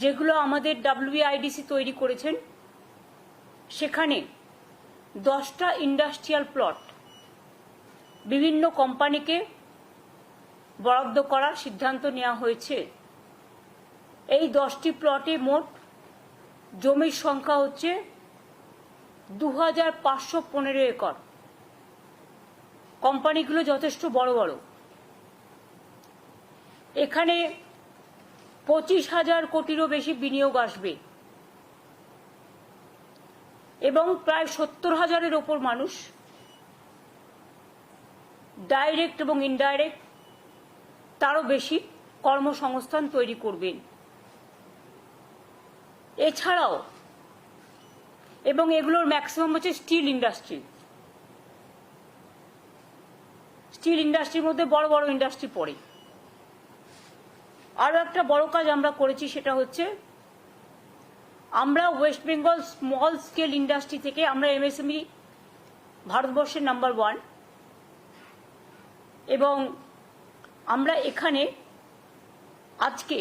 যেগুলো আমাদের ডাব্লিউআইডিসি তৈরি করেছেন, সেখানে দশটা ইন্ডাস্ট্রিয়াল প্লট বিভিন্ন কোম্পানিকে বরাদ্দ করার সিদ্ধান্ত নেওয়া হয়েছে। এই দশটি প্লটে মোট জমির সংখ্যা হচ্ছে দু হাজার পাঁচশো পনেরো একর। কোম্পানিগুলো যথেষ্ট বড় বড়। এখানে পঁচিশ হাজার কোটিরও বেশি বিনিয়োগ আসবে। এবং প্রায় সত্তর হাজারের ওপর মানুষ ডাইরেক্ট এবং ইনডাইরেক্ট তারও বেশি কর্মসংস্থান তৈরি করবেন। এছাড়াও, এবং এগুলোর ম্যাক্সিমাম হচ্ছে স্টিল ইন্ডাস্ট্রি। স্টিল ইন্ডাস্ট্রির মধ্যে বড় বড় ইন্ডাস্ট্রি পড়ে। আরও একটা বড় কাজ আমরা করেছি সেটা হচ্ছে, আমরা West Bengal small scale industry থেকে আমরা এমএসএমই ভারতবর্ষের নাম্বার ওয়ান এবং আমরা এখানে আজকে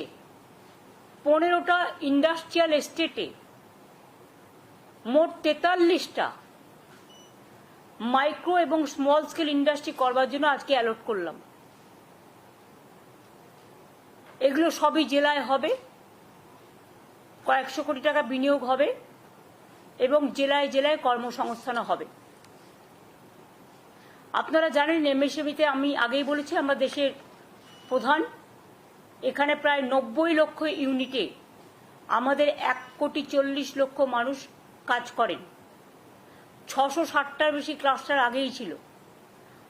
পনেরোটা ইন্ডাস্ট্রিয়াল এস্টেটে মোট তেতাল্লিশটা মাইক্রো এবং স্মল স্কেল ইন্ডাস্ট্রি করবার জন্য আজকে অ্যালট করলাম। এগুলো সবই জেলায় হবে। কয়েকশো কোটি টাকা বিনিয়োগ হবে এবং জেলায় জেলায় কর্মসংস্থানও হবে। আপনারা জানেন এমএসএমিতে আমি আগেই বলেছি, আমরা দেশের প্রধান। এখানে প্রায় নব্বই লক্ষ ইউনিটে আমাদের এক কোটি চল্লিশ লক্ষ মানুষ কাজ করেন। ছশো ষাটটার বেশি ক্লাস্টার আগেই ছিল।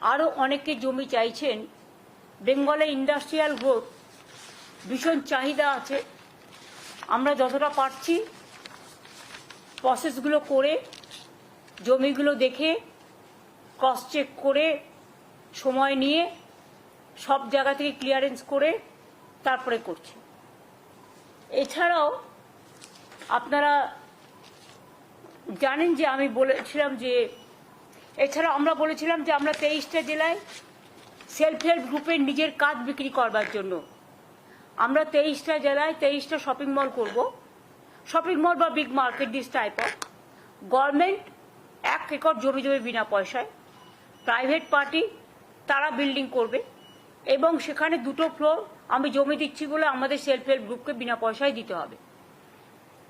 আরও অনেকে জমি চাইছেন। বেঙ্গলে ইন্ডাস্ট্রিয়াল গ্রোথ ভীষণ চাহিদা আছে। আমরা যতটা পারছি প্রসেসগুলো করে, জমিগুলো দেখে ক্রস চেক করে, সময় নিয়ে, সব জায়গা থেকে ক্লিয়ারেন্স করে তারপরে করছি। এছাড়াও আপনারা জানেন যে আমি বলেছিলাম যে এছাড়া আমরা বলেছিলাম যে আমরা তেইশটা জেলায় সেলফ হেল্প গ্রুপের নিজের কাজ বিক্রি করবার জন্য আমরা তেইশটা জেলায় তেইশটা শপিং মল করব। শপিং মল বা big market this type of government এক একর জমি জমি বিনা পয়সায়। প্রাইভেট পার্টি তারা বিল্ডিং করবে। এবং সেখানে দুটো ফ্লোর আমি জমি দিচ্ছি বলে আমাদের সেলফ হেল্প গ্রুপকে বিনা পয়সায় দিতে হবে।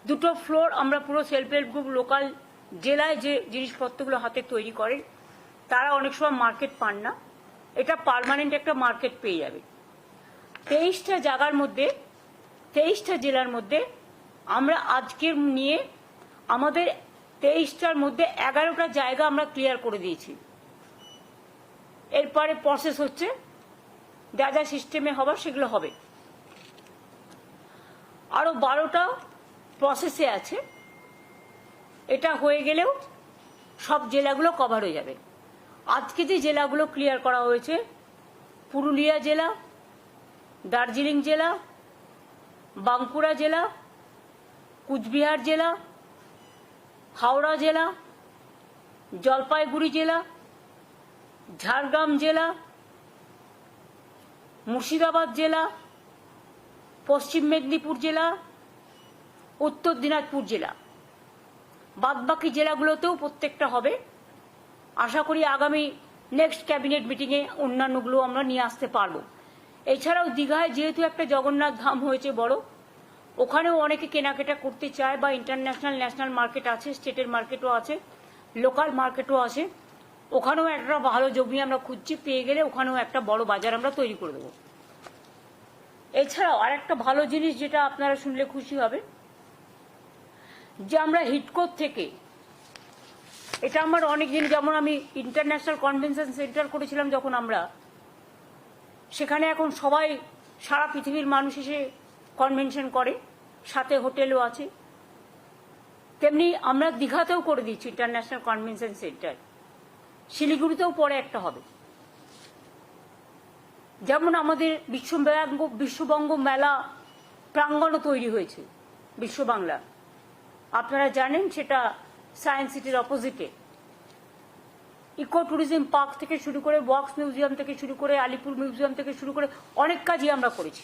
দুটো ফ্লোর আমরা পুরো সেলফ হেল্প গ্রুপ লোকাল জেলায় যে জিনিসপত্রগুলো হাতে তৈরি করে, তারা অনেক সময় মার্কেট পান না। এটা পার্মানেন্ট একটা মার্কেট পেয়ে যাবে। তেইশটা জায়গার মধ্যে, তেইশটা জেলার মধ্যে আমরা আজকের নিয়ে আমাদের তেইশটার মধ্যে এগারোটা জায়গা আমরা ক্লিয়ার করে দিয়েছি। এরপরে প্রসেস হচ্ছে, যা যা সিস্টেমে হবার সেগুলো হবে। আরও বারোটা প্রসেসে আছে। এটা হয়ে গেলেও সব জেলাগুলো কভার হয়ে যাবে। আজকে যে জেলাগুলো ক্লিয়ার করা হয়েছে, পুরুলিয়া জেলা দার্জিলিং জেলা, বাঁকুড়া জেলা, কুচবিহার জেলা, হাওড়া জেলা, জলপাইগুড়ি জেলা, ঝাড়গ্রাম জেলা, মুর্শিদাবাদ জেলা, পশ্চিম মেদিনীপুর জেলা, উত্তর দিনাজপুর জেলা। বাদবাকি জেলাগুলোতেও প্রত্যেকটা হবে। আশা করি আগামী নেক্সট ক্যাবিনেট মিটিংয়ে অন্যান্যগুলো আমরা নিয়ে আসতে পারব। এছাড়াও দীঘায় যেহেতু একটা জগন্নাথ ধাম হয়েছে বড়, ওখানেও অনেকে কেনাকাটা করতে চায় বা ইন্টারন্যাশনাল ন্যাশনাল মার্কেট আছে স্টেটের মার্কেটও আছে লোকাল মার্কেটও আছে। ওখানেও একটা ভালো জমি আমরা খুঁজছি, পেয়ে গেলে ওখানেও একটা বড় বাজার আমরা তৈরি করে দেবো। এছাড়াও আর একটা ভালো জিনিস যেটা আপনারা শুনলে খুশি হবে, যে আমরা হিটকোর থেকে, এটা আমার অনেক দিন যেমন আমি ইন্টারন্যাশনাল কনভেনশন সেন্টার করেছিলাম যখন আমরা সেখানে এখন সবাই সারা পৃথিবীর মানুষ এসে কনভেনশন করে, সাথে হোটেলও আছে। তেমনি আমরা দীঘাতেও করে দিচ্ছি ইন্টারন্যাশনাল কনভেনশন সেন্টার শিলিগুড়িতেও পরে একটা হবে। যেমন আমাদের বিশ্ববঙ্গ বিশ্ববঙ্গ মেলা প্রাঙ্গণও তৈরি হয়েছে বিশ্ব বাংলা আপনারা জানেন সেটা সায়েন্স সিটির অপোজিটে ইকো ট্যুরিজম পার্ক থেকে শুরু করে বক্স মিউজিয়াম থেকে শুরু করে আলিপুর মিউজিয়াম থেকে শুরু করে অনেক কাজই আমরা করেছি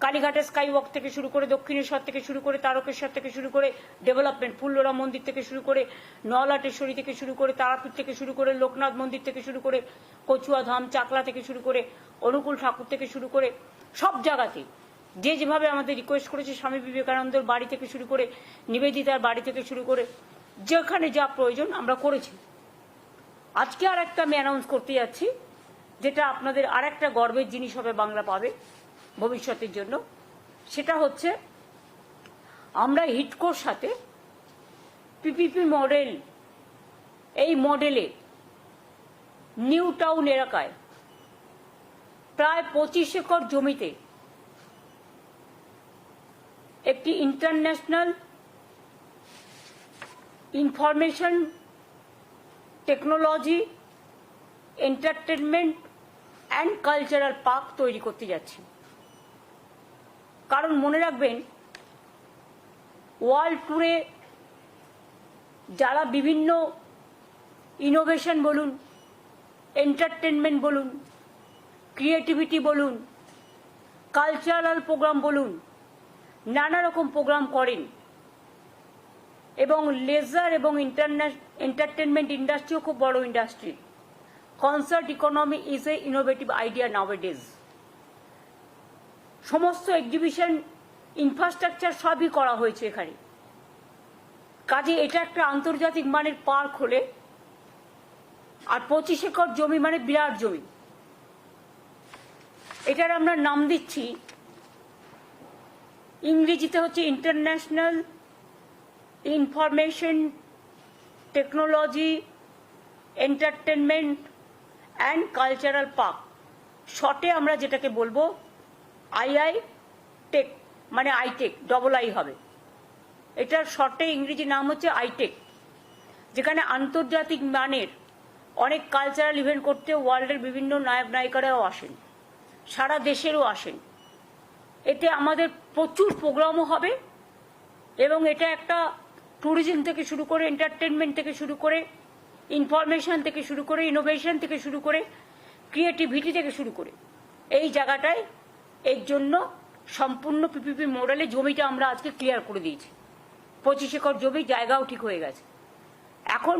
কালীঘাটের স্কাই ওয়াক থেকে শুরু করে দক্ষিণেশ্বর থেকে শুরু করে তারকেশ্বর থেকে শুরু করে ডেভেলপমেন্ট ফুল্লরা মন্দির থেকে শুরু করে নলাটেশ্বরী থেকে শুরু করে তারাপীঠ থেকে শুরু করে লোকনাথ মন্দির থেকে শুরু করে কচুয়া ধাম চাকলা থেকে শুরু করে অনুকূল ঠাকুর থেকে শুরু করে সব জায়গাতে যে যেভাবে আমাদের রিকোয়েস্ট করেছে স্বামী বিবেকানন্দের বাড়ি থেকে শুরু করে নিবেদিতার বাড়ি থেকে শুরু করে যেখানে যা প্রয়োজন আমরা করেছি আজকে আর একটা আমি অ্যানাউন্স করতে যাচ্ছি, যেটা আপনাদের আর একটা গর্বের জিনিস হবে বাংলা পাবে ভবিষ্যতের জন্য। সেটা হচ্ছে, আমরা হিটকোর সাথে পিপিপি মডেল এই মডেলে নিউ টাউন এলাকায় প্রায় পঁচিশ একর জমিতে একটি international information technology entertainment and cultural park তৈরি করতে যাচ্ছি। কারণ মনে রাখবেন ওয়ার্ল্ড ট্যুরে যারা বিভিন্ন ইনোভেশন বলুন এন্টারটেনমেন্ট বলুন ক্রিয়েটিভিটি বলুন কালচারাল প্রোগ্রাম বলুন, নানা রকম প্রোগ্রাম করেন। এবং লেজার এবং এন্টারটেনমেন্ট ইন্ডাস্ট্রিও খুব বড় industry concert economy is a innovative idea nowadays সমস্ত এক্সিবিশন ইনফ্রাস্ট্রাকচার সবই করা হয়েছে এখানে। কাজে এটা একটা আন্তর্জাতিক মানের পার্ক হলে আর পঁচিশ একর জমি মানে বিরাট জমি। এটার আমরা নাম দিচ্ছি, ইংরেজিতে হচ্ছে international information technology entertainment and cultural park শর্টে আমরা যেটাকে বলব আইআই টেক মানে আইটেক ডবল আই হবে। এটার শর্টে ইংরেজি নাম হচ্ছে আইটেক যেখানে আন্তর্জাতিক মানের অনেক কালচারাল ইভেন্ট করতে ওয়ার্ল্ডের বিভিন্ন নায়ক নায়িকারাও আসেন, সারা দেশেরও আসেন। এতে আমাদের প্রচুর প্রোগ্রামও হবে এবং এটা একটা ট্যুরিজম থেকে শুরু করে এন্টারটেনমেন্ট থেকে শুরু করে ইনফরমেশন থেকে শুরু করে ইনোভেশন থেকে শুরু করে ক্রিয়েটিভিটি থেকে শুরু করে। এই জায়গাটায় এর জন্য সম্পূর্ণ পিপিপি মডেলে জমিটা আমরা আজকে ক্লিয়ার করে দিয়েছি। পঁচিশ একর জমি, জায়গাও ঠিক হয়ে গেছে। এখন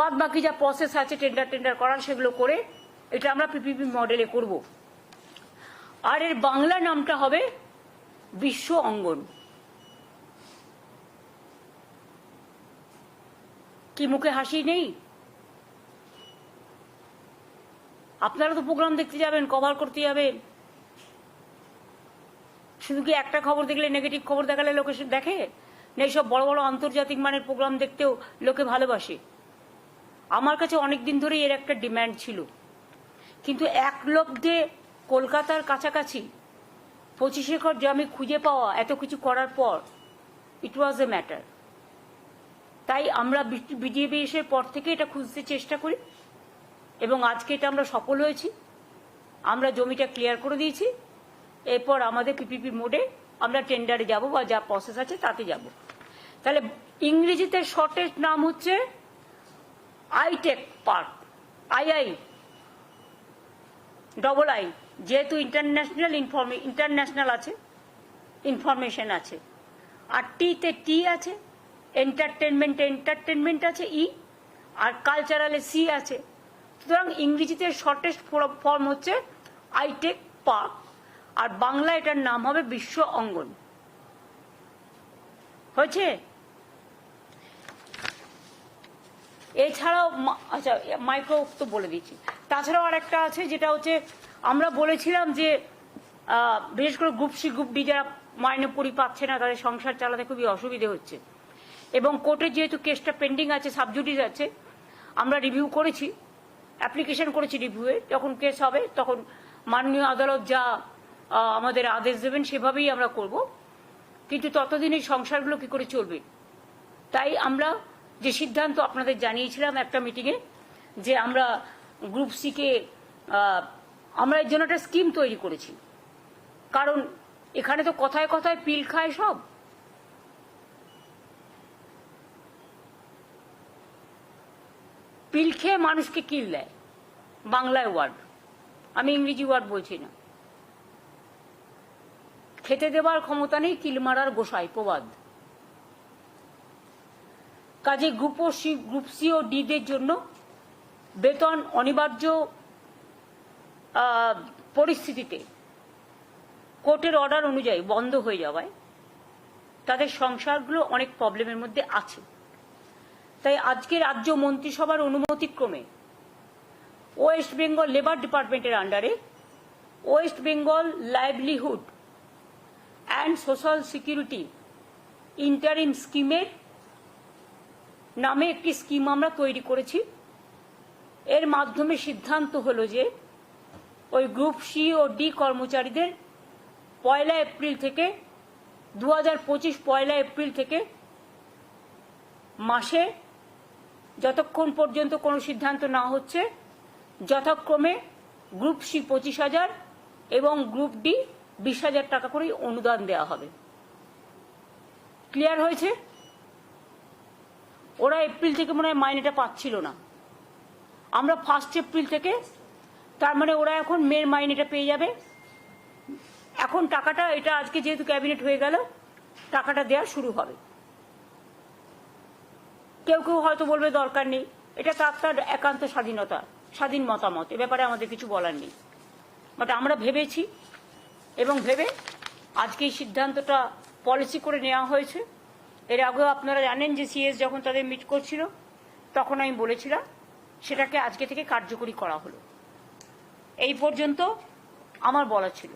বাদ বাকি যা প্রসেস আছে টেন্ডার টেন্ডার করার, সেগুলো করে এটা আমরা পিপিপি মডেলে করব। আর এর বাংলা নামটা হবে বিশ্ব অঙ্গন। কি মুখে হাসি নেই? আপনারা তো প্রোগ্রাম দেখতে যাবেন কভার করতে যাবেন। শুধু কি একটা খবর দেখলে নেগেটিভ খবর দেখালে লোকে দেখে? না, এইসব বড় বড় আন্তর্জাতিক মানের প্রোগ্রাম দেখতেও লোকে ভালোবাসে। আমার কাছে অনেক দিন ধরেই এর একটা ডিম্যান্ড ছিল। কিন্তু এক লব্ধে কলকাতার কাছাকাছি পঁচিশ একর জমি খুঁজে পাওয়া, এত কিছু করার পর ইট ওয়াজ এ ম্যাটার তাই আমরা বিজেপি এসের পর থেকে এটা খুঁজতে চেষ্টা করি এবং আজকে এটা আমরা সফল হয়েছি। আমরা জমিটা ক্লিয়ার করে দিয়েছি। এরপর আমাদের পিপিপি মোডে আমরা টেন্ডারে যাব বা যা প্রসেস আছে তাতে যাব। তাহলে ইংরেজিতে শর্টেস্ট নাম হচ্ছে ITEC park II double I যেহেতু ইন্টারন্যাশনাল ইনফরমে ইন্টারন্যাশনাল আছে ইনফরমেশন আছে। আর টিতে টি আছে। এন্টারটেনমেন্ট এন্টারটেনমেন্ট আছে ই আর কালচারালে সি আছে। সুতরাং ইংরেজিতে শর্টেস্ট ফর্ম হচ্ছে আইটেক পার্ক আর বাংলা এটার নাম হবে বিশ্ব অঙ্গন। হয়েছে? এছাড়াও আচ্ছা মাইক্রো তো বলে দিচ্ছি। তাছাড়াও আর একটা আছে, যেটা হচ্ছে আমরা বলেছিলাম যে বিশেষ করে গ্রুপ সি গ্রুপ ডি যারা মাইনে পরি পাচ্ছে না, তাদের সংসার চালাতে খুবই অসুবিধে হচ্ছে। এবং কোর্টে যেহেতু কেসটা পেন্ডিং আছে, সাবজুডিস আছে, আমরা রিভিউ করেছি, অ্যাপ্লিকেশন করেছি রিভিউয়ে, যখন কেস হবে তখন মাননীয় আদালত যা আমাদের আদেশ দেবেন সেভাবেই আমরা করব। কিন্তু ততদিন এই সংসারগুলো কি করে চলবে? তাই আমরা যে সিদ্ধান্ত আপনাদের জানিয়েছিলাম একটা মিটিংয়ে, যে আমরা গ্রুপ সিকে আমরা এর জন্য একটা স্কিম তৈরি করেছি। কারণ এখানে তো কথায় কথায় পিল খায় সব। পিল খেয়ে মানুষকে কিল দেয়। বাংলায় ওয়ার্ড। আমি ইংরেজি ওয়ার্ড বলছি না। খেতে দেবার ক্ষমতা নেই, কিল মারার গোসাই, প্রবাদ। কাজে গ্রুপ সি গ্রুপ সি ও ডিদের জন্য বেতন অনিবার্য পরিস্থিতিতে কোর্টের অর্ডার অনুযায়ী বন্ধ হয়ে যাওয়ায় তাদের সংসারগুলো অনেক প্রবলেমের মধ্যে আছে। তাই আজকে রাজ্য মন্ত্রিসভার অনুমতিক্রমে ওয়েস্ট বেঙ্গল লেবার ডিপার্টমেন্টের আন্ডারে West Bengal livelihood and social security interim স্কিমের নামে একটি স্কিম আমরা তৈরি করেছি। এর মাধ্যমে সিদ্ধান্ত হলো যে ওই গ্রুপ সি ও ডি কর্মচারীদের পয়লা এপ্রিল থেকে দু হাজার পঁচিশ পয়লা এপ্রিল থেকে মাসে যতক্ষণ পর্যন্ত কোনো সিদ্ধান্ত না হচ্ছে, যথাক্রমে গ্রুপ সি পঁচিশ হাজার এবং গ্রুপ ডি বিশ হাজার টাকা করে অনুদান দেওয়া হবে। ক্লিয়ার হয়েছে? ওরা এপ্রিল থেকে মনে হয় মাইনেটা পাচ্ছিল না। আমরা ফার্স্ট এপ্রিল থেকে, তার মানে ওরা এখন মেয়ের মাইনেটা পেয়ে যাবে। এখন টাকাটা, এটা আজকে যেহেতু ক্যাবিনেট হয়ে গেল, টাকাটা দেওয়া শুরু হবে। কেউ কেউ হয়তো বলবে দরকার নেই। এটা তার তার একান্ত স্বাধীনতা, স্বাধীন মতামত, এ ব্যাপারে আমাদের কিছু বলার নেই। বাট আমরা ভেবেছি এবং ভেবে আজকে এই সিদ্ধান্তটা পলিসি করে নেওয়া হয়েছে। এর আগেও আপনারা জানেন যে সিএস যখন তাদের মিট করছিল, তখন আমি বলেছিলাম সেটাকে আজকে থেকে কার্যকরী করা হলো। এই পর্যন্ত আমার বলা ছিল।